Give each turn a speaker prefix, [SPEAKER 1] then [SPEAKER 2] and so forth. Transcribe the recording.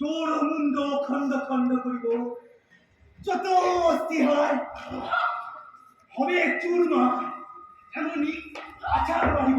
[SPEAKER 1] তোর মুন্ড খন্ড খন্ড করিব। যত অস্থি হয় হবে চূর্মা এমনই আচার বাড়ি